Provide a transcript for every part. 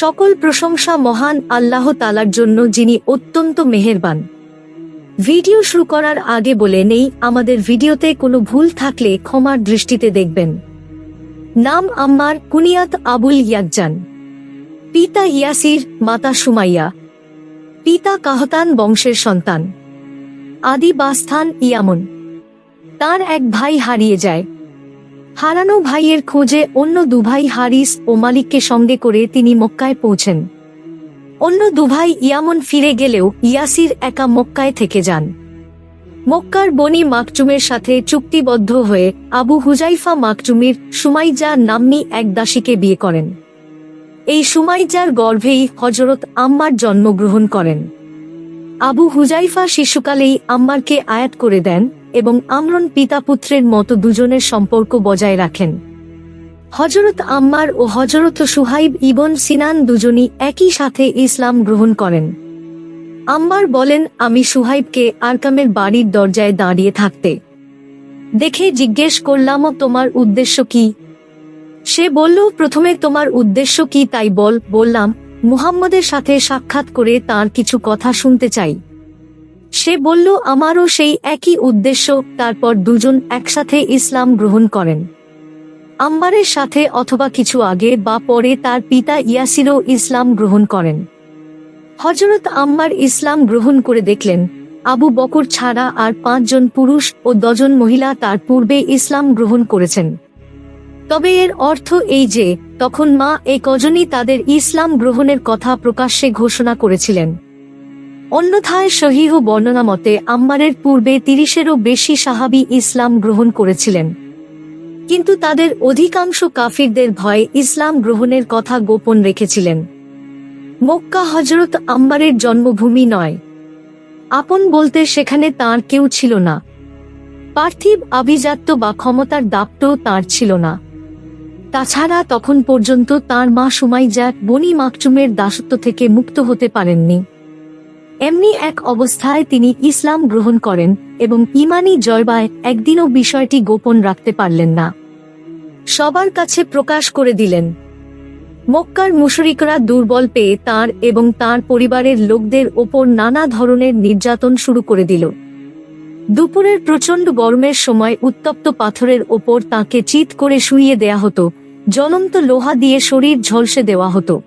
সকল প্রশংসা মহান আল্লাহ তালার জন্য যিনি অত্যন্ত মেহেরবান। ভিডিও শুরু করার আগে বলে নেই, আমাদের ভিডিওতে কোনো ভুল থাকলে ক্ষমার দৃষ্টিতে দেখবেন। নাম আম্মার কুনিয়াত আবুল ইয়াকজান পিতা ইয়াসির, মাতা সুমাইয়া। পিতা কাহতান বংশের সন্তান। আদি বাস্থান ইয়ামন। তার এক ভাই হারিয়ে যায়। হারানো ভাইয়ের খোঁজে অন্য দুভাই হারিস ও মালিককে সঙ্গে করে তিনি মক্কায় পৌঁছেন। অন্য দুভাই ইয়ামন ফিরে গেলেও ইয়াসির একা মক্কায় থেকে যান। মক্কার বনি মাকচুমের সাথে চুক্তিবদ্ধ হয়ে আবু হুজাইফা মাকচুমির সুমাইজা নাম্নী এক দাসীকে বিয়ে করেন। এই সুমাইজার গর্ভেই হজরত আম্মার জন্মগ্রহণ করেন। আবু হুজাইফা শিশুকালেই আম্মারকে আয়াত করে দেন এবং আমরন পিতা পুত্রের মতো দুজনের সম্পর্ক বজায় রাখেন। হজরত আম্মার ও হজরত সুহাইব ইবন সিনান দুজনই একই সাথে ইসলাম গ্রহণ করেন। আম্মার বলেন, আমি সুহাইবকে আরকামের বাড়ির দরজায় দাঁড়িয়ে থাকতে দেখে জিজ্ঞেস করলাম, তোমার উদ্দেশ্য কি? সে বলল, প্রথমে তোমার উদ্দেশ্য কি তাই বল। বললাম, মুহাম্মদের সাথে সাক্ষাৎ করে তার কিছু কথা শুনতে চাই। সে বলল, আমারও সেই একই উদ্দেশ্য। তারপর দুজন একসাথে ইসলাম গ্রহণ করেন। আম্বারের সাথে অথবা কিছু আগে বা পরে তার পিতা ইয়াসিরও ইসলাম গ্রহণ করেন। হজরত আম্মার ইসলাম গ্রহণ করে দেখলেন, আবু বকর ছাড়া আর পাঁচজন পুরুষ ও দজন মহিলা তার পূর্বে ইসলাম গ্রহণ করেছেন। তবে এর অর্থ এই যে, তখন মা এই কজনই তাদের ইসলাম গ্রহণের কথা প্রকাশ্যে ঘোষণা করেছিলেন। অন্যথায় সহিহ বর্ণনা মতে আম্মারের পূর্বে তিরিশেরও বেশি সাহাবি ইসলাম গ্রহণ করেছিলেন। কিন্তু তাদের অধিকাংশ কাফিরদের ভয়ে ইসলাম গ্রহণের কথা গোপন রেখেছিলেন। মক্কা হজরত আম্বারের জন্মভূমি নয়। আপন বলতে সেখানে তার কেউ ছিল না। পার্থিব আভিজাত্য বা ক্ষমতার দাপ্তও তার ছিল না। তাছাড়া তখন পর্যন্ত তার মা সুমাইজা বনি মাকচুমের দাসত্ব থেকে মুক্ত হতে পারেননি। এমনি এক অবস্থায় তিনি ইসলাম গ্রহণ করেন এবং ইমানি জয়বায় একদিনও বিষয়টি গোপন রাখতে পারলেন না। সবার কাছে প্রকাশ করে দিলেন, মক্কার মুশরিকরা দুর্বল পেয়ে তার এবং তার পরিবারের লোকদের ওপর নানা ধরনের নির্যাতন শুরু করে দিল। দুপুরের প্রচণ্ড গরমের সময় উত্তপ্ত পাথরের ওপর তাকে চিত করে শুইয়ে দেয়া হতো, জ্বলন্ত লোহা দিয়ে শরীর ঝলসে দেওয়া হতো।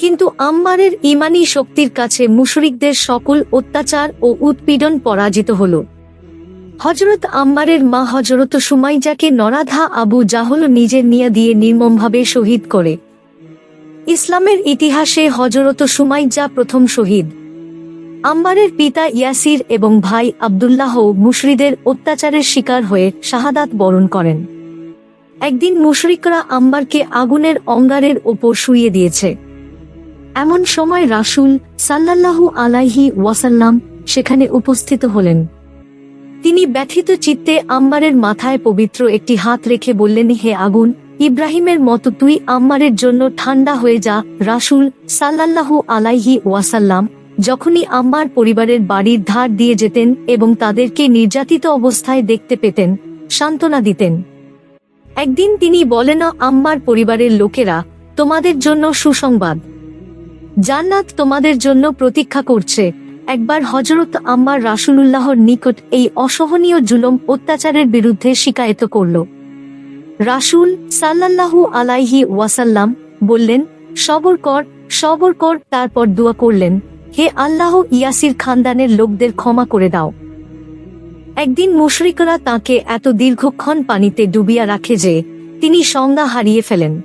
কিন্তু আম্মারের ইমানি শক্তির কাছে মুশরিকদের সকল অত্যাচার ও উৎপীড়ন পরাজিত হল। হজরত আম্মারের মা হজরত সুমাইজাকে নরাধা আবু জাহল নিজের নিয়া দিয়ে নির্মমভাবে শহীদ করে। ইসলামের ইতিহাসে হজরত সুমাইজা প্রথম শহীদ। আম্বারের পিতা ইয়াসির এবং ভাই আবদুল্লাহ মুশরিদের অত্যাচারের শিকার হয়ে শাহাদাত বরণ করেন। একদিন মুশরিকরা আম্বারকে আগুনের অঙ্গারের ওপর শুইয়ে দিয়েছে। এমন সময় রাসুল সাল্লাল্লাহু আলাইহি ওয়াসাল্লাম সেখানে উপস্থিত হলেন। তিনি ব্যথিত চিত্তে আম্মারের মাথায় পবিত্র একটি হাত রেখে বললেন, হে আগুন, ইব্রাহিমের মতো তুই আম্মারের জন্য ঠান্ডা হয়ে যা। রাসুল সাল্লাল্লাহু আলাইহি ওয়াসাল্লাম যখনই আম্মার পরিবারের বাড়ির ধার দিয়ে যেতেন এবং তাদেরকে নির্যাতিত অবস্থায় দেখতে পেতেন, সান্ত্বনা দিতেন। একদিন তিনি বলেন, আম্মার পরিবারের লোকেরা, তোমাদের জন্য সুসংবাদ। জান্নাত তোমাদের জন্য প্রতীক্ষা করছে। একবার হজরত আম্মার রাসুলুল্লাহর নিকট এই অসহনীয় জুলম অত্যাচারের বিরুদ্ধে শিকায়ত করল। রাসুল সাল্লাল্লাহু আলাইহি ওয়াসাল্লাম বললেন, সবর কর সবর কর, তারপর দোয়া করলেন। হে আল্লাহ, ইয়াসির খানদানের লোকদের ক্ষমা করে দাও। একদিন মুশরিকরা তাকে এত দীর্ঘক্ষণ পানিতে ডুবিয়া রাখে যে তিনি সংজ্ঞা হারিয়ে ফেলেন।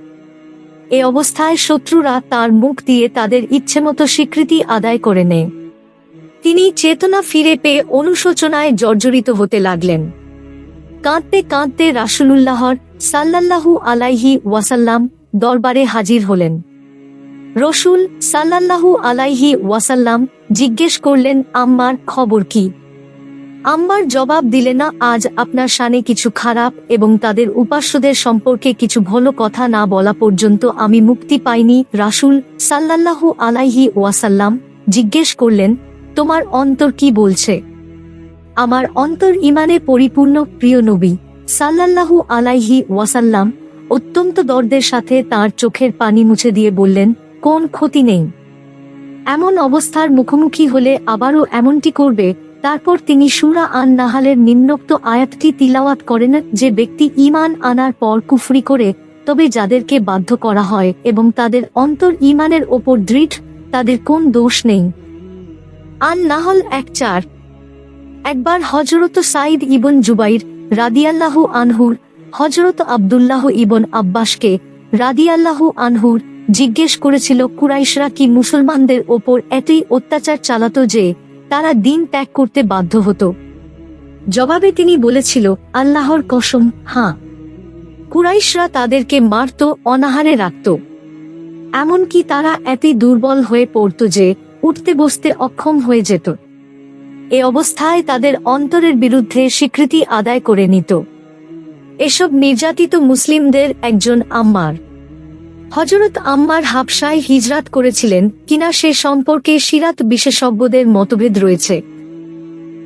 এ অবস্থায় শত্রুরা তার মুখ দিয়ে তাদের ইচ্ছেমতো স্বীকৃতি আদায় করে নেয়। তিনি চেতনা ফিরে পেয়ে অনুশোচনায় জর্জরিত হতে লাগলেন। কাঁদতে কাঁদতে রাসুলুল্লাহর সাল্লাল্লাহু আলাইহি ওয়াসাল্লাম দরবারে হাজির হলেন। রসুল সাল্লাল্লাহু আলাইহি ওয়াসাল্লাম জিজ্ঞেস করলেন, আম্মার খবর কি? আম্মার জবাব দিলে না, আজ আপনার সানে কিছু খারাপ এবং তাদের উপাস্যদের সম্পর্কে কিছু ভালো কথা না বলা পর্যন্ত আমি মুক্তি পাইনি, রাসুল সাল্লাল্লাহু আলাইহি ওয়াসাল্লাম জিজ্ঞেস করলেন, তোমার অন্তর কি বলছে? আমার অন্তর ইমানে পরিপূর্ণ, প্রিয় নবী সাল্লাল্লাহু আলাইহি ওয়াসাল্লাম অত্যন্ত দর্দের সাথে তার চোখের পানি মুছে দিয়ে বললেন, কোন ক্ষতি নেই। এমন অবস্থার মুখোমুখি হলে আবারও এমনটি করবে তারপর তিনি সুরা আন নাহালের নিম্নোক্ত আয়াতটি তিলাওয়াত করেন যে ব্যক্তি ঈমান আনার পর কুফরি করে, তবে যাদেরকে বাধ্য করা হয় এবং তাদের অন্তর ঈমানের ওপর দৃঢ়, তাদের কোন দোষ নেই। আন নাহল এক চার। একবার হজরত সাইদ ইবন জুবাইর রাদিয়াল্লাহু আনহুর হজরত আব্দুল্লাহ ইবন আব্বাসকে রাদিয়াল্লাহু আনহুর জিজ্ঞেস করেছিল, কুরাইশরা কি মুসলমানদের ওপর এতই অত্যাচার চালাতো যে তারা দিন ত্যাগ করতে বাধ্য হতো। জবাবে তিনি বলেছিল, আল্লাহর কসম, হাঁ। কুরাইশরা তাদেরকে মারত, অনাহারে রাখত। এমনকি তারা এতই দুর্বল হয়ে পড়ত যে, উঠতে বসতে অক্ষম হয়ে যেত। এ অবস্থায় তাদের অন্তরের বিরুদ্ধে স্বীকৃতি আদায় করে নিত। এসব নির্যাতিত মুসলিমদের একজন আম্মার। হজরত আম্মার হাবসায় হিজরাত করেছিলেন কিনা সে সম্পর্কে সিরাত বিশেষজ্ঞদের মতভেদ রয়েছে।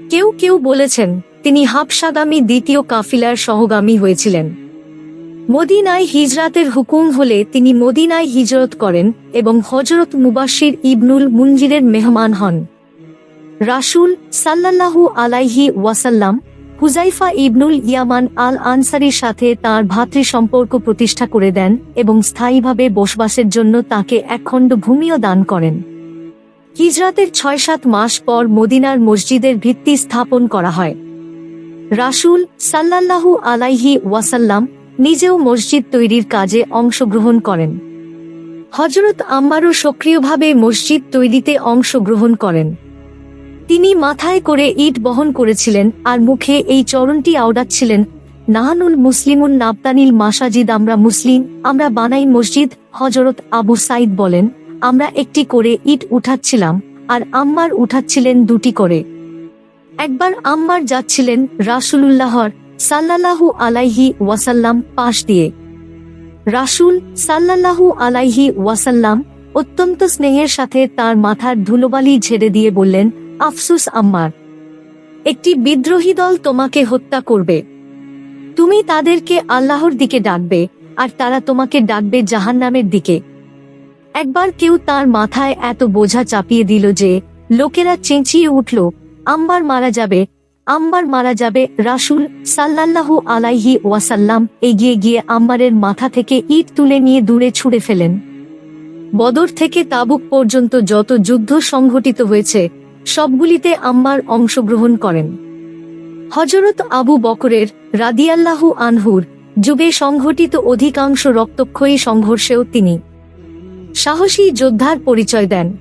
কেউ কেউ বলেছেন, তিনি হাবসাগামী দ্বিতীয় কাফিলার সহগামী হয়েছিলেন। মদিনায় হিজরাতের হুকুম হলে তিনি মদিনায় হিজরত করেন এবং হজরত মুবাশির ইবনুল মুঞ্জিরের মেহমান হন। রাসুল সাল্লাল্লাহু আলাইহি ওয়াসাল্লাম হুজাইফা ইবনুল ইয়ামান আল আনসারির সাথে তার ভাতৃ সম্পর্ক প্রতিষ্ঠা করে দেন এবং স্থায়ীভাবে বসবাসের জন্য তাকে একখণ্ড ভূমিও দান করেন। হিজরাতের ছয় সাত মাস পর মদিনার মসজিদের ভিত্তি স্থাপন করা হয়। রাসুল সাল্লাল্লাহু আলাইহি ওয়াসাল্লাম নিজেও মসজিদ তৈরির কাজে অংশগ্রহণ করেন। হজরত আম্মারও সক্রিয়ভাবে মসজিদ তৈরিতে অংশগ্রহণ করেন। তিনি মাথায় করে ইট বহন করেছিলেন আর মুখে এই চরণটি আওড়াচ্ছিলেন, নাহানুল মুসলিমুন নাবতানিল মাসাজিদ, আমরা মুসলিম, আমরা বানাই মসজিদ হজরত আবু সাইদ বলেন। আমরা একটি করে ইট উঠাচ্ছিলাম আর আম্মার উঠাচ্ছিলেন দুটি করে। একবার আম্মার যাচ্ছিলেন রাসুলুল্লাহর সাল্লাল্লাহু আলাইহি ওয়াসাল্লাম পাশ দিয়ে। রাসুল সাল্লাল্লাহু আলাইহি ওয়াসাল্লাম অত্যন্ত স্নেহের সাথে তার মাথার ধুলোবালি ঝেড়ে দিয়ে বললেন আফসুস আম্মার, একটি বিদ্রোহী দল তোমাকে হত্যা করবে। তুমি তাদেরকে আল্লাহর দিকে ডাকবে, আর তারা তোমাকে ডাকবে জাহান্নামের দিকে। একবার কেউ তার মাথায় এত বোঝা চাপিয়ে দিল যে, লোকেরা চেঁচিয়ে উঠল আম্বার মারা যাবে আম্বার মারা যাবে, রাসুল সাল্লাল্লাহু আলাইহি ওয়াসাল্লাম এগিয়ে গিয়ে আম্বারের মাথা থেকে ইট তুলে নিয়ে দূরে ছুড়ে ফেলেন। বদর থেকে তাবুক পর্যন্ত যত যুদ্ধ সংঘটিত হয়েছে সবগুলিতে আম্মার অংশগ্রহণ করেন। হজরত আবু বকরের রাদিয়াল্লাহু আনহুর যুগে সংঘটিত অধিকাংশ রক্তক্ষয়ী সংঘর্ষেও তিনি সাহসী যোদ্ধার পরিচয় দেন।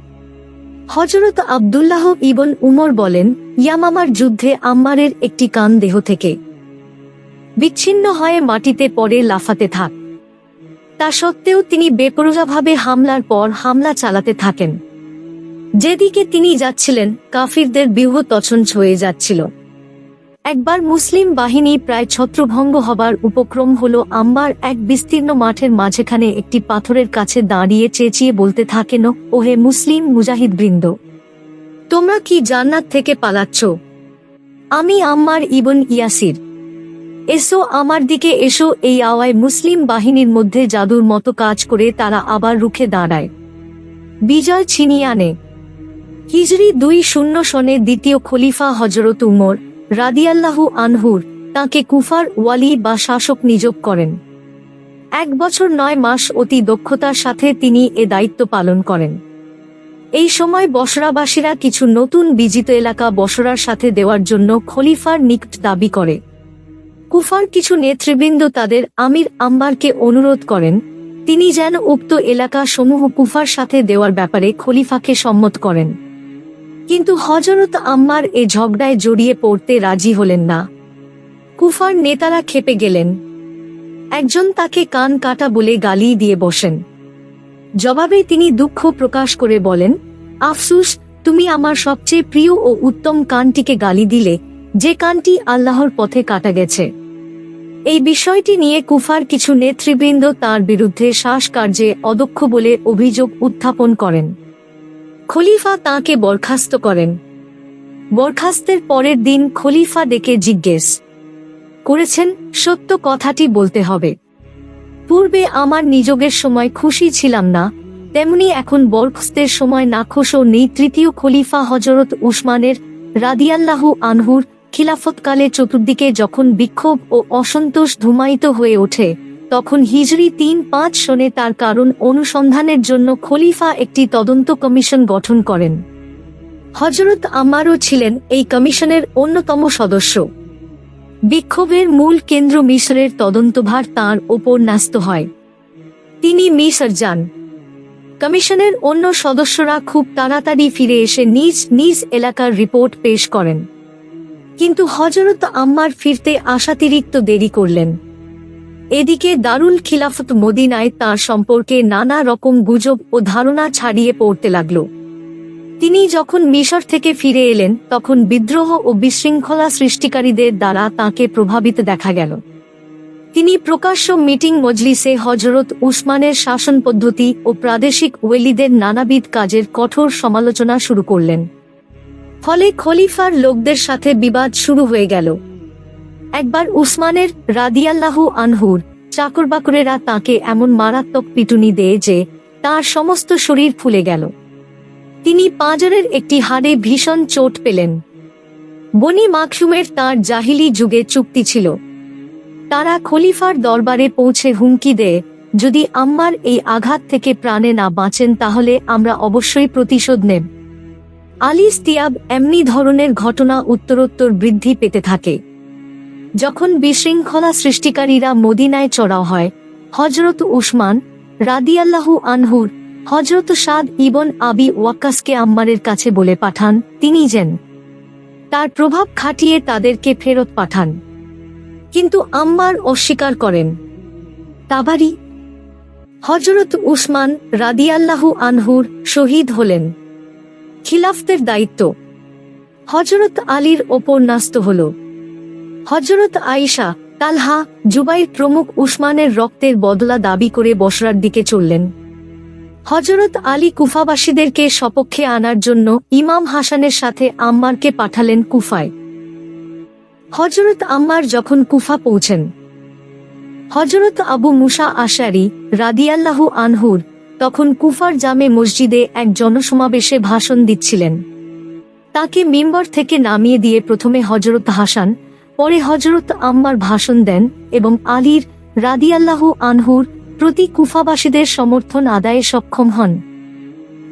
হজরত আবদুল্লাহ ইবন উমর বলেন, ইয়ামামার যুদ্ধে আম্মারের একটি কান দেহ থেকে বিচ্ছিন্ন হয়ে মাটিতে পড়ে লাফাতে থাক। তা সত্ত্বেও তিনি বেপরোয়াভাবে হামলার পর হামলা চালাতে থাকেন। যেদিকে তিনি যাচ্ছিলেন, কাফিরদের বিহ তছঞ্চ হয়ে যাচ্ছিল। একবার মুসলিম বাহিনী প্রায় ছত্রভঙ্গ হবার উপক্রম হল আম্বার এক বিস্তীর্ণ মাঠের মাঝেখানে একটি পাথরের কাছে দাঁড়িয়ে চেঁচিয়ে বলতে থাকেন ওহে মুসলিম মুজাহিদ বৃন্দ, তোমরা কি জান্নাত থেকে পালাচ্ছ? আমি আম্মার ইবন ইয়াসির। এসো আমার দিকে এসো, এই আওয়ায় মুসলিম বাহিনীর মধ্যে জাদুর মতো কাজ করে তারা আবার রুখে দাঁড়ায়। বিজয় ছিনিয়ে আনে। হিজরি দুই শূন্য সনে দ্বিতীয় খলিফা হজরত উমর রাদিয়াল্লাহু আনহুর, তাকে কুফার ওয়ালি বা শাসক নিযোগ করেন। এক বছর নয় মাস অতি দক্ষতার সাথে তিনি এ দায়িত্ব পালন করেন। এই সময় বসরাবাসীরা কিছু নতুন বিজিত এলাকা বসরার সাথে দেওয়ার জন্য খলিফার নিকট দাবি করে। কুফার কিছু নেতৃবৃন্দ তাদের আমির আম্বারকে অনুরোধ করেন, তিনি যেন উক্ত এলাকা সমূহ কুফার সাথে দেওয়ার ব্যাপারে খলিফাকে সম্মত করেন। কিন্তু হজরত আম্মার এ ঝগড়ায় জড়িয়ে পড়তে রাজি হলেন না। কুফার নেতারা খেপে গেলেন। একজন তাকে কান কাটা বলে গালি দিয়ে বসেন। জবাবে তিনি দুঃখ প্রকাশ করে বলেন, আফসুস, তুমি আমার সবচেয়ে প্রিয় ও উত্তম কানটিকে গালি দিলে, যে কানটি আল্লাহর পথে কাটা গেছে। এই বিষয়টি নিয়ে কুফার কিছু নেতৃবৃন্দ তার বিরুদ্ধে শ্বাসকার্যে অদক্ষ বলে অভিযোগ উত্থাপন করেন। খলিফা তাকে বরখাস্ত করেন। বরখাস্তের পরের দিন খলিফা ডেকে জিজ্ঞেস করেছেন, সত্য কথাটি বলতে হবে। পূর্বে আমার নিযোগের সময় খুশি ছিলাম না, তেমনি এখন বরখস্তের সময় নাখোশও নেই। তৃতীয় খলিফা হজরত উসমানের রাদিয়াল্লাহু আনহুর খিলাফতকালে চতুর্দিকে যখন বিক্ষোভ ও অসন্তোষ ধুমায়িত হয়ে ওঠে তখন হিজরি তিন পাঁচ শোনে তার কারণ অনুসন্ধানের জন্য খলিফা একটি তদন্ত কমিশন গঠন করেন। হজরত আমারও ছিলেন এই কমিশনের অন্যতম সদস্য। বিক্ষোভের মূল কেন্দ্র মিশরের তদন্তভার তাঁর ওপর ন্যস্ত হয়। তিনি মিশর যান। কমিশনের অন্য সদস্যরা খুব তাড়াতাড়ি ফিরে এসে নিজ নিজ এলাকার রিপোর্ট পেশ করেন। কিন্তু হজরত আম্মার ফিরতে আশাতিরিক্ত দেরি করলেন। এদিকে দারুল খিলাফত মদিনায় তার সম্পর্কে নানা রকম গুজব ও ধারণা ছাড়িয়ে পড়তে লাগল। তিনি যখন মিশর থেকে ফিরে এলেন, তখন বিদ্রোহ ও বিশৃঙ্খলা সৃষ্টিকারীদের দ্বারা তাকে প্রভাবিত দেখা গেল। তিনি প্রকাশ্য মিটিং মজলিসে হজরত উসমানের শাসন পদ্ধতি ও প্রাদেশিক ওয়েলিদের নানাবিধ কাজের কঠোর সমালোচনা শুরু করলেন। ফলে খলিফার লোকদের সাথে বিবাদ শুরু হয়ে গেল। একবার উসমানের রাদিয়াল্লাহু আনহুর চাকরবাকরেরা তাকে এমন মারাত্মক পিটুনি দেয় যে তার সমস্ত শরীর ফুলে গেল। তিনি পাঁজরের একটি হাড়ে ভীষণ চোট পেলেন। বনি মাকসুমের তার জাহিলি যুগে চুক্তি ছিল। তারা খলিফার দরবারে পৌঁছে হুমকি দেয়, যদি আম্মার এই আঘাত থেকে প্রাণে না বাঁচেন তাহলে আমরা অবশ্যই প্রতিশোধ নেব। আলিস তিয়াব এমনি ধরনের ঘটনা উত্তরোত্তর বৃদ্ধি পেতে থাকে। যখন বিশৃঙ্খলা সৃষ্টিকারীরা মদিনায় চড়াও হয় হজরত উসমান রাদিয়াল্লাহু আনহুর হজরত সাদ ইবন আবি ওয়াক্কাসকে আম্মারের কাছে বলে পাঠান, তিনি যেন তার প্রভাব খাটিয়ে তাদেরকে ফেরত পাঠান। কিন্তু আম্মার অস্বীকার করেন। তাবারি হজরত উসমান রাদিয়াল্লাহু আনহুর শহীদ হলেন। খিলাফতের দায়িত্ব। হজরত আলীর ওপর ন্যস্ত হল। হজরত আয়েশা, তালহা, জুবাইর প্রমুখ উসমানের রক্তের বদলা দাবি করে বসরার দিকে চললেন। হজরত আলী কুফাবাসীদেরকে সপক্ষে আনার জন্য ইমাম হাসানের সাথে আম্মারকে পাঠালেন কুফায়। হজরত আম্মার যখন কুফা পৌঁছেন হজরত আবু মুসা আশারি রাদিয়াল্লাহু আনহুর তখন কুফার জামে মসজিদে এক জনসমাবেশে ভাষণ দিচ্ছিলেন। তাকে মিম্বর থেকে নামিয়ে দিয়ে প্রথমে হজরত হাসান পরে হজরত আম্মার ভাষণ দেন এবং আলীর রাদিয়াল্লাহু আনহুর প্রতি কুফাবাসীদের সমর্থন আদায়ে সক্ষম হন।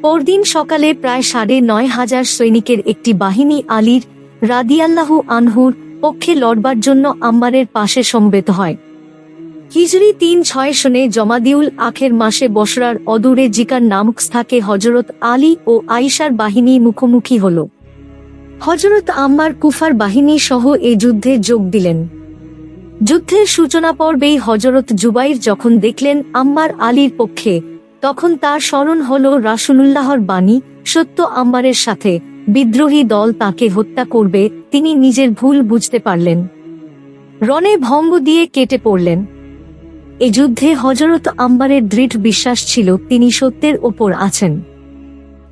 পরদিন সকালে প্রায় সাড়ে নয় হাজার সৈনিকের একটি বাহিনী আলীর রাদিয়াল্লাহু আনহুর পক্ষে লড়বার জন্য আম্মারের পাশে সমবেত হয়। হিজরি তিন ছয় সনে জমাদিউল আখের মাসে বসরার অদূরে জিকার নামক স্থাকে হজরত আলী ও আইসার বাহিনী মুখোমুখি হল। হজরত আম্মার কুফার বাহিনী সহ এ যুদ্ধে যোগ দিলেন। যুদ্ধের সূচনা পর্বেই হজরত জুবাইর যখন দেখলেন আম্মার আলীর পক্ষে, তখন তার স্মরণ হল রাসুলুল্লাহর বাণী, সত্য আম্মারের সাথে বিদ্রোহী দল তাকে হত্যা করবে, তিনি নিজের ভুল বুঝতে পারলেন। রনে ভঙ্গ দিয়ে কেটে পড়লেন। এ যুদ্ধে হজরত আম্বারের দৃঢ় বিশ্বাস ছিল, তিনি সত্যের ওপর আছেন।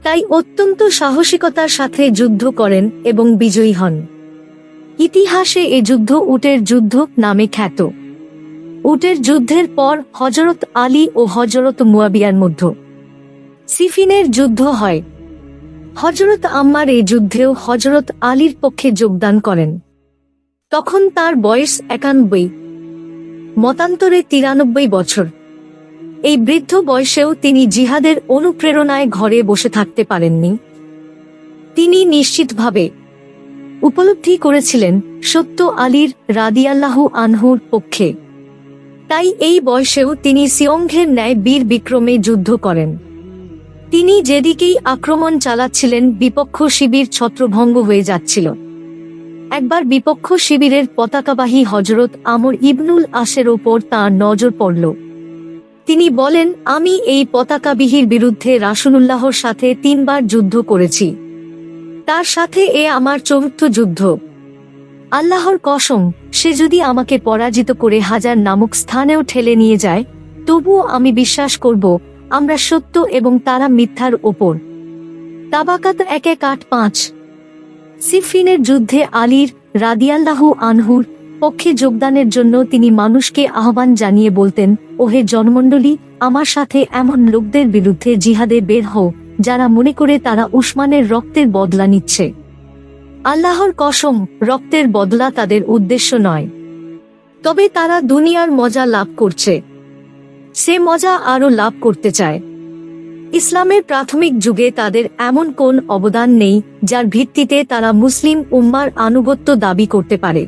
তাই অত্যন্ত সাহসিকতার সাথে যুদ্ধ করেন এবং বিজয়ী হন। ইতিহাসে এ যুদ্ধ উটের যুদ্ধ নামে খ্যাত। উটের যুদ্ধের পর হজরত আলী ও হজরত মুয়াবিয়ার মধ্য সিফিনের যুদ্ধ হয়। হজরত আম্মার এই যুদ্ধেও হজরত আলীর পক্ষে যোগদান করেন। তখন তার বয়স একানব্বই। মতান্তরে তিরানব্বই বছর। এই বৃদ্ধ বয়সেও তিনি জিহাদের অনুপ্রেরণায় ঘরে বসে থাকতে পারেননি। তিনি নিশ্চিতভাবে উপলব্ধি করেছিলেন সত্য আলীর রাদিয়াল্লাহু আনহুর পক্ষে। তাই এই বয়সেও তিনি সিয়ংঘের ন্যায় বীর বিক্রমে যুদ্ধ করেন। তিনি যেদিকেই আক্রমণ চালাচ্ছিলেন, বিপক্ষ শিবির ছত্রভঙ্গ হয়ে যাচ্ছিল। একবার বিপক্ষ শিবিরের পতাকাবাহী হজরত আমর ইবনুল আশের ওপর তাঁর নজর পড়ল। তিনি বলেন, আমি এই পতাকাবিহির বিরুদ্ধে রাসুলুল্লাহর সাথে তিনবার যুদ্ধ করেছি। তার সাথে এ আমার চতুর্থ যুদ্ধ। আল্লাহর কসম, সে যদি আমাকে পরাজিত করে হাজার নামক স্থানেও ঠেলে নিয়ে যায়, তবুও আমি বিশ্বাস করব, আমরা সত্য এবং তারা মিথ্যার ওপর। তাবাকাত এক এক আট পাঁচ। সিফিনের যুদ্ধে আলীর রাদিয়াল্লাহু আনহুর পক্ষে যোগদানের জন্য তিনি মানুষকে আহ্বান জানিয়ে বলতেন ওহে জনমণ্ডলী, আমার সাথে এমন লোকদের বিরুদ্ধে জিহাদে বের হও, যারা মনে করে তারা উসমানের রক্তের বদলা নিচ্ছে। আল্লাহর কসম, রক্তের বদলা তাদের উদ্দেশ্য নয়। তবে তারা দুনিয়ার মজা লাভ করছে। সে মজা আরও লাভ করতে চায়। ইসলামের প্রাথমিক যুগে তাদের এমন কোন অবদান নেই, যার ভিত্তিতে তারা মুসলিম উম্মার আনুগত্য দাবি করতে পারে।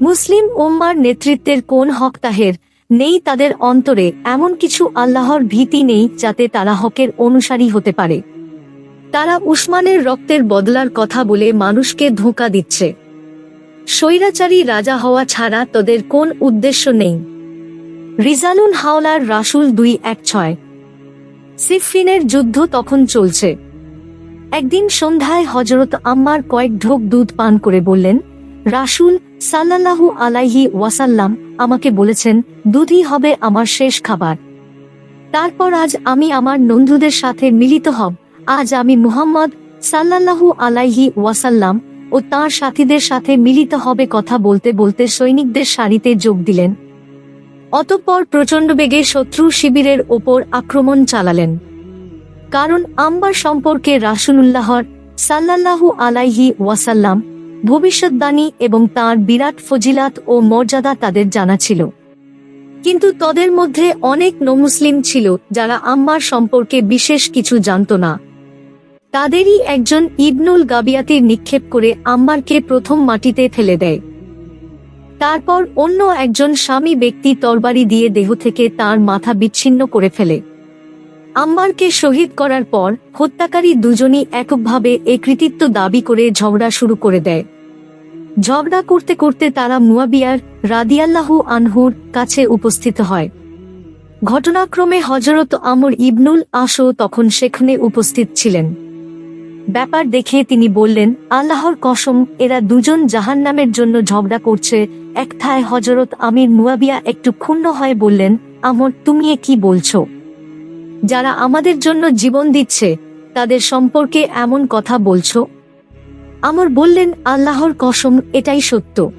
মুসলিম উম্মার নেতৃত্বের কোন হক তাহের নেই তাদের অন্তরে এমন কিছু আল্লাহর ভীতি নেই যাতে তারা হকের অনুসারী হতে পারে। তারা উসমানের রক্তের বদলার কথা বলে মানুষকে ধোঁকা দিচ্ছে। স্বৈরাচারী রাজা হওয়া ছাড়া তাদের কোন উদ্দেশ্য নেই। রিজালুন হাওলার রাসুল দুই এক ছয়। সিফিনের যুদ্ধ তখন চলছে। একদিন সন্ধ্যায় হজরত আম্মার কয়েক ঢোক দুধ পান করে বললেন, রাসুল সাল্লাল্লাহু আলাইহি ওয়াসাল্লাম আমাকে বলেছেন, দুধই হবে আমার শেষ খাবার। তারপর আজ আমি আমার বন্ধুদের সাথে মিলিত হব। আজ আমি মুহাম্মদ সাল্লাল্লাহু আলাইহি ওয়াসাল্লাম ও তার সাথীদের সাথে মিলিত হবে কথা বলতে বলতে সৈনিকদের সারিতে যোগ দিলেন। অতঃপর প্রচণ্ড বেগে শত্রু শিবিরের ওপর আক্রমণ চালালেন। কারণ আম্বার সম্পর্কে রাসুলুল্লাহর সাল্লাল্লাহু আলাইহি ওয়াসাল্লাম ভবিষ্যৎবাণী এবং তার বিরাট ফজিলাত ও মর্যাদা তাদের জানা ছিল। কিন্তু তাদের মধ্যে অনেক নমুসলিম ছিল যারা আম্মার সম্পর্কে বিশেষ কিছু জানত না। তাদেরই একজন ইবনুল গাবিয়াতির নিক্ষেপ করে আম্মারকে প্রথম মাটিতে ফেলে দেয়। তারপর অন্য একজন স্বামী ব্যক্তি তরবারি দিয়ে দেহ থেকে তার মাথা বিচ্ছিন্ন করে ফেলে। আম্মারকে শহীদ করার পর হত্যাকারী দুজনই এককভাবে এ কৃতিত্ব দাবি করে ঝগড়া শুরু করে দেয়। ঝগড়া করতে করতে তারা মুয়াবিয়ার রাদিয়াল্লাহু আনহুর কাছে উপস্থিত হয়। ঘটনাক্রমে হজরত আমর ইবনুল আসো তখন সেখানে উপস্থিত ছিলেন। ব্যাপার দেখে তিনি বললেন, আল্লাহর কসম, এরা দুজন জাহান্নামের জন্য ঝগড়া করছে, একথায় হজরত আমির মুয়াবিয়া একটু ক্ষুণ্ণ হয়ে বললেন, আমর, তুমি এ কি বলছো? যারা আমাদের জন্য জীবন দিচ্ছে, তাদের সম্পর্কে এমন কথা বলছো? আমর বললেন, আল্লাহর কসম, এটাই সত্য।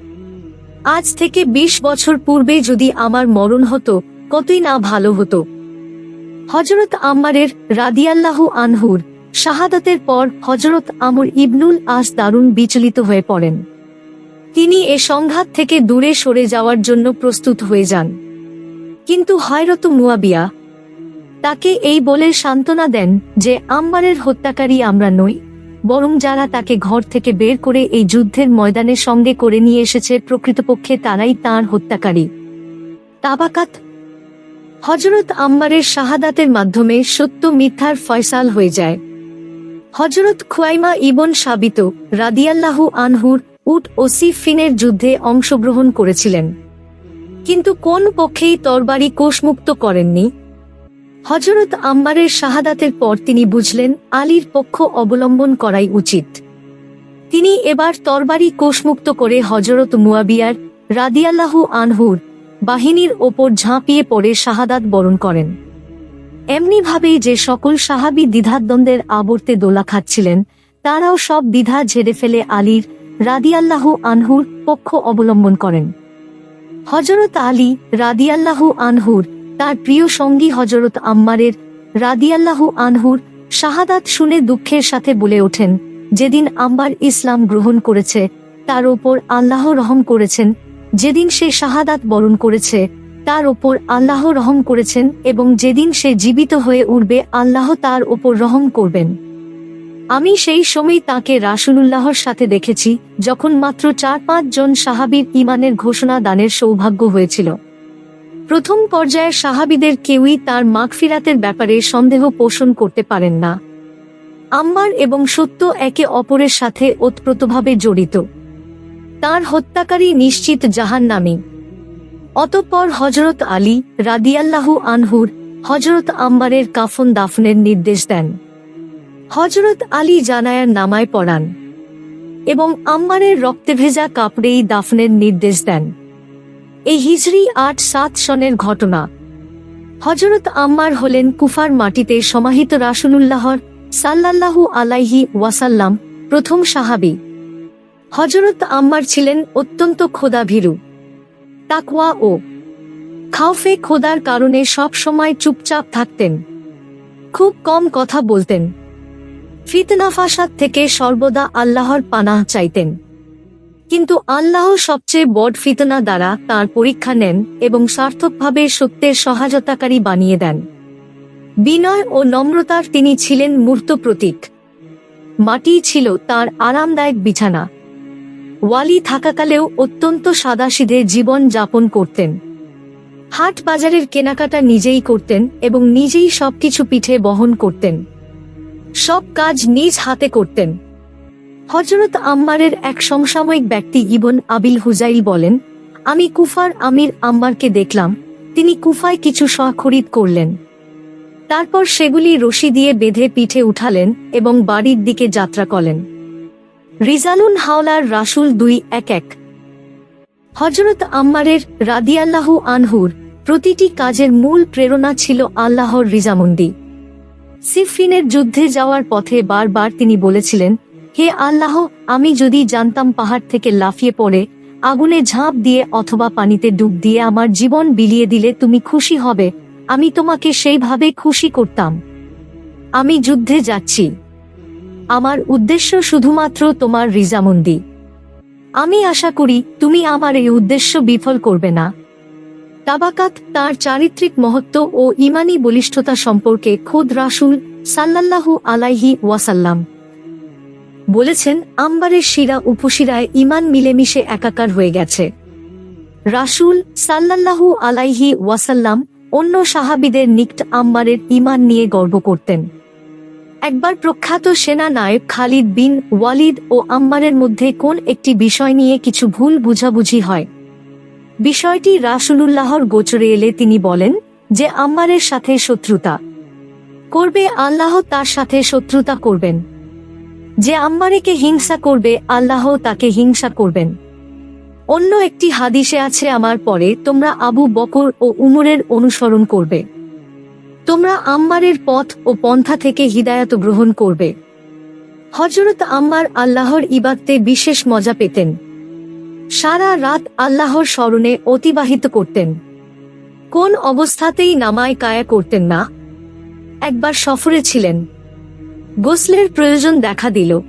আজ থেকে ২০ বছর পূর্বে যদি আমার মরণ হতো, কতই না ভালো হতো। হজরত আম্মারের রাদিয়াল্লাহু আনহুর শাহাদাতের পর হজরত আমর ইবনুল আস দারুণ বিচলিত হয়ে পড়েন। তিনি এ সংঘাত থেকে দূরে সরে যাওয়ার জন্য প্রস্তুত হয়ে যান। কিন্তু হয়রত মুয়াবিয়া তাকে এই বলে সান্ত্বনা দেন যে, আম্মারের হত্যাকারী আমরা নই। বরং যারা তাকে ঘর থেকে বের করে এই যুদ্ধের ময়দানে সঙ্গে করে নিয়ে এসেছে প্রকৃতপক্ষে তারাই তার হত্যাকারী। তাবাকাত হজরত আম্মারের শাহাদাতের মাধ্যমে সত্য মিথ্যার ফয়সাল হয়ে যায়। হজরত খুয়াইমা ইবন সাবিত রাদিয়াল্লাহু আনহুর উট ও সিফিনের যুদ্ধে অংশগ্রহণ করেছিলেন। কিন্তু কোন পক্ষেই তরবারি কোষমুক্ত করেননি। হজরত আম্বারের শাহাদাতের পর তিনি বুঝলেন, আলীর পক্ষ অবলম্বন করাই উচিত। তিনি এবার তরবারি কোষমুক্ত করে হজরত মুয়াবিয়ার রাদিয়াল্লাহু আনহুর বাহিনীর ওপর ঝাঁপিয়ে পড়ে শাহাদাত বরণ করেন। এমনিভাবেই যে সকল সাহাবি দ্বিধাদ্বন্দ্বের আবর্তে দোলা খাচ্ছিলেন, তারাও সব দ্বিধা ঝেড়ে ফেলে আলীর রাদিয়াল্লাহু আনহুর পক্ষ অবলম্বন করেন। হজরত আলী রাদিয়াল্লাহু আনহুর তার প্রিয় সঙ্গী হজরত আম্মারের রাদিয়াল্লাহু আনহুর শাহাদাত শুনে দুঃখের সাথে বলে ওঠেন, যেদিন আম্বার ইসলাম গ্রহণ করেছে, তার ওপর আল্লাহ রহম করেছেন। যেদিন সে শাহাদাত বরণ করেছে, তার ওপর আল্লাহ রহম করেছেন এবং যেদিন সে জীবিত হয়ে উঠবে আল্লাহ তার ওপর রহম করবেন। আমি সেই সময় তাকে রাসুলুল্লাহর সাথে দেখেছি, যখন মাত্র চার পাঁচ জন সাহাবীর ইমানের ঘোষণা দানের সৌভাগ্য হয়েছিল। প্রথম পর্যায়ে সাহাবিদের কেউই তার মাগফিরাতের ব্যাপারে সন্দেহ পোষণ করতে পারেন না। আম্মার এবং সত্য একে অপরের সাথে ওতপ্রোতভাবে জড়িত। তার হত্যাকারী নিশ্চিত জাহান নামী অতঃপর হজরত আলী রাদিয়াল্লাহু আনহুর হজরত আম্বারের কাফন দাফনের নির্দেশ দেন। হজরত আলী জানায়ার নামায় পড়ান এবং আম্বারের রক্তে ভেজা কাপড়েই দাফনের নির্দেশ দেন। এই হিজরি আট সাত সনের ঘটনা। হজরত আম্মার হলেন কুফার মাটিতে সমাহিত রাসুলুল্লাহর সাল্লাল্লাহু আলাইহি ওয়াসাল্লাম প্রথম সাহাবি। হজরত আম্মার ছিলেন অত্যন্ত খোদাভীরু, তাকওয়া ও খাওফে খোদার কারণে সব সময় চুপচাপ থাকতেন, খুব কম কথা বলতেন। ফিতনাফাসাদ থেকে সর্বদা আল্লাহর পানাহ চাইতেন। কিন্তু আল্লাহ সবচেয়ে বড় ফিতনা দ্বারা তার পরীক্ষা নেন এবং সার্থকভাবে সত্যের সহায়তাকারী বানিয়ে দেন। বিনয় ও নম্রতার তিনি ছিলেন মূর্ত প্রতীক। মাটি ছিল তার আরামদায়ক বিছানা। ওয়ালি থাকাকালেও অত্যন্ত সাদাসিধে জীবন যাপন করতেন। হাট বাজারের কেনাকাটা নিজেই করতেন এবং নিজেই সবকিছু পিঠে বহন করতেন। সব কাজ নিজ হাতে করতেন। হজরত আম্মারের এক সমসাময়িক ব্যক্তি ইবন আবিল হুজাইল বলেন, আমি কুফার আমির আম্মারকে দেখলাম। তিনি কুফায় কিছু শ খরিদ করলেন। তারপর সেগুলি রশি দিয়ে বেঁধে পিঠে উঠালেন এবং বাড়ির দিকে যাত্রা করলেন রিজালুন হাওলার রাসুল দুই এক এক। হজরত আম্মারের রাদিয়াল্লাহু আনহুর প্রতিটি কাজের মূল প্রেরণা ছিল আল্লাহর রিজামন্দি। সিফরিনের যুদ্ধে যাওয়ার পথে বারবার তিনি বলেছিলেন হে আল্লাহ, আমি যদি জানতাম পাহাড় থেকে লাফিয়ে পড়ে, আগুনে ঝাঁপ দিয়ে অথবা পানিতে ডুব দিয়ে আমার জীবন বিলিয়ে দিলে তুমি খুশি হবে, আমি তোমাকে সেইভাবে খুশি করতাম। আমি যুদ্ধে যাচ্ছি। আমার উদ্দেশ্য শুধুমাত্র তোমার রিজামন্দি। আমি আশা করি, তুমি আমার এই উদ্দেশ্য বিফল করবে না। তাবাকাত, তার চারিত্রিক মহত্ব ও ইমানি বলিষ্ঠতা সম্পর্কে খোদ রাসুল সাল্লাল্লাহু আলাইহি ওয়াসাল্লাম। বলেছেন, আম্বারের শিরা উপশিরায় ইমান মিলেমিশে একাকার হয়ে গেছে। রাসুল সাল্লাল্লাহু আলাইহি ওয়াসাল্লাম অন্য সাহাবিদের নিকট আম্বারের ইমান নিয়ে গর্ব করতেন। একবার প্রখ্যাত সেনা নায়ক খালিদ বিন ওয়ালিদ ও আম্মারের মধ্যে কোন একটি বিষয় নিয়ে কিছু ভুল বুঝাবুঝি হয়? বিষয়টি রাসুলুল্লাহর গোচরে এলে তিনি বলেন যে আম্মারের সাথে শত্রুতা। করবে আল্লাহ তার সাথে শত্রুতা করবেন। যে আম্মারেকে হিংসা করবে, আল্লাহ তাকে হিংসা করবেন। অন্য একটি হাদিসে আছে, আমার পরে তোমরা আবু বকর ও উমরের অনুসরণ করবে। তোমরা আম্মারের পথ ও পন্থা থেকে হিদায়ত গ্রহণ করবে। হজরত আম্মার আল্লাহর ইবাদতে বিশেষ মজা পেতেন। সারা রাত আল্লাহর স্মরণে অতিবাহিত করতেন। কোন অবস্থাতেই নামায় কায়া করতেন না। একবার সফরে ছিলেন। গোসলের প্রয়োজন দেখা দিল।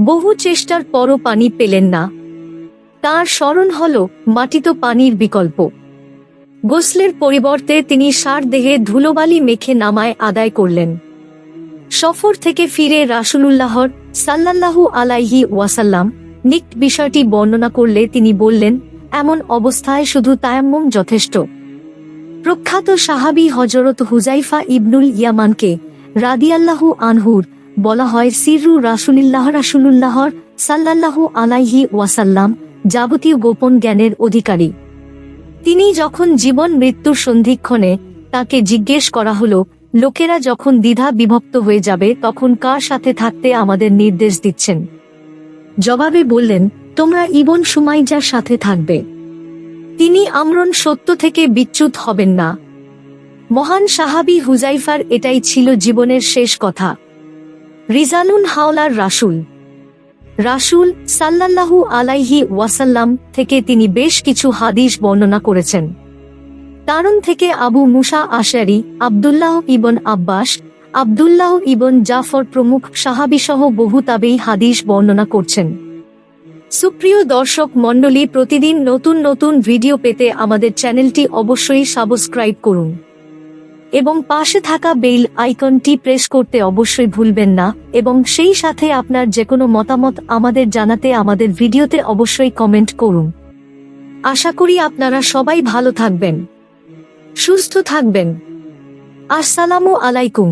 বহু চেষ্টার পরও পানি পেলেন না। তার স্মরণ হল মাটিত পানির বিকল্প। গোসলের পরিবর্তে তিনি সার দেহে ধুলোবালি মেখে নামায় আদায় করলেন। সফর থেকে ফিরে রাসুলুল্লাহর সাল্লাল্লাহু আলাইহি ওয়াসাল্লাম নিক বিষয়টি বর্ণনা করলে তিনি বললেন, এমন অবস্থায় শুধু তায়াম্মুম যথেষ্ট। প্রখ্যাত সাহাবি হজরত হুজাইফা ইবনুল ইয়ামানকে রাদিয়াল্লাহু আনহুর, বলা হয় সিরু রাসুলিল্লাহ রাসুলুল্লাহর সাল্লাল্লাহু আলাইহি ওয়াসাল্লাম যাবতীয় গোপন জ্ঞানের অধিকারী। তিনি যখন জীবন মৃত্যুর সন্ধিক্ষণে তাকে জিজ্ঞেস করা হলো, লোকেরা যখন দ্বিধা বিভক্ত হয়ে যাবে, তখন কার সাথে থাকতে আমাদের নির্দেশ দিচ্ছেন? জবাবে বললেন, তোমরা ইবন সুমাইজার সাথে থাকবে। তিনি আমরণ সত্য থেকে বিচ্যুত হবেন না। মহান সাহাবি হুজাইফার এটাই ছিল জীবনের শেষ কথা। রিজানুন হাওলার রাসুল। রাসুল সাল্লাল্লাহু আলাইহি ওয়াসাল্লাম থেকে তিনি বেশ কিছু হাদিস বর্ণনা করেছেন। তারণ থেকে আবু মুসা আশারি, আবদুল্লাহ ইবন আব্বাস, আবদুল্লাহ ইবন জাফর প্রমুখ সাহাবিসহ বহু তাবেই হাদিস বর্ণনা করছেন। সুপ্রিয় দর্শক মণ্ডলী, প্রতিদিন নতুন নতুন ভিডিও পেতে আমাদের চ্যানেলটি অবশ্যই সাবস্ক্রাইব করুন। এবং পাশে থাকা বেল আইকনটি প্রেস করতে অবশ্যই ভুলবেন না, এবং সেই সাথে আপনার যে কোনো মতামত আমাদের জানাতে আমাদের ভিডিওতে অবশ্যই কমেন্ট করুন। আশা করি আপনারা সবাই ভালো থাকবেন। সুস্থ থাকবেন। আসসালামু আলাইকুম।